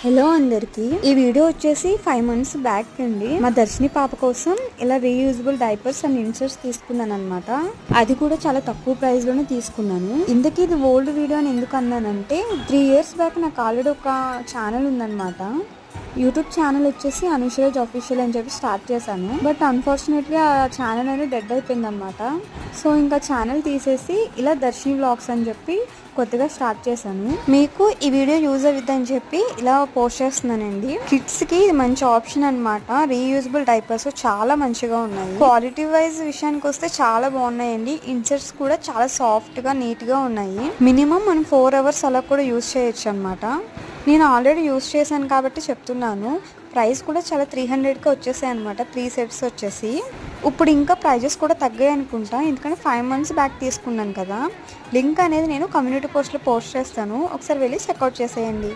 Hello అందరికి. ఈ video వచ్చేసి ఫైవ్ మంత్స్ బ్యాక్ అండి. మా దర్శిని పాప కోసం ఇలా రీయూజబుల్ డైపర్స్ అండ్ ఇన్సర్ట్స్ తీసుకున్నాను అనమాట అది కూడా చాలా తక్కువ ప్రైస్లోనే తీసుకున్నాను. ఇందుకే ఇది ఓల్డ్ వీడియో అని ఎందుకు అన్నానంటే త్రీ ఇయర్స్ బ్యాక్ నాకు ఆల్రెడీ ఒక ఛానల్ ఉందన్నమాట. యూట్యూబ్ ఛానల్ వచ్చేసి అనుషరేజ్ ఆఫీషియల్ అని చెప్పి స్టార్ట్ చేశాను. బట్ అన్ఫార్చునేట్లీ ఆ ఛానల్ అనేది డెడ్ అయిపోయింది అనమాట సో ఇంకా ఛానల్ తీసేసి ఇలా దర్శిని వ్లాగ్స్ అని చెప్పి కొత్తగా స్టార్ట్ చేశాను. మీకు ఈ వీడియో యూజ్ అవుతుంది అని చెప్పి ఇలా పోస్ట్ చేస్తున్నానండి. కిడ్స్కి మంచి ఆప్షన్ అనమాట రీయూజబుల్ డైపర్స్ చాలా మంచిగా ఉన్నాయి. క్వాలిటీ వైజ్ విషయానికి వస్తే చాలా బాగున్నాయండి. ఇన్సర్ట్స్ కూడా చాలా సాఫ్ట్గా నీట్గా ఉన్నాయి. మినిమం మనం ఫోర్ అవర్స్ అలా కూడా యూజ్ చేయొచ్చు అనమాట నేను ఆల్రెడీ యూస్ చేశాను కాబట్టి చెప్తున్నాను. ప్రైస్ కూడా చాలా త్రీ హండ్రెడ్కి వచ్చేసాయి అనమాట త్రీ సెట్స్ వచ్చేసి. ఇప్పుడు ఇంకా ప్రైజెస్ కూడా తగ్గాయి అనుకుంటా. ఎందుకంటే ఫైవ్ మంత్స్ బ్యాక్ తీసుకున్నాను కదా. లింక్ అనేది నేను కమ్యూనిటీ పోస్ట్లో పోస్ట్ చేస్తాను. ఒకసారి వెళ్ళి చెక్అవుట్ చేసేయండి.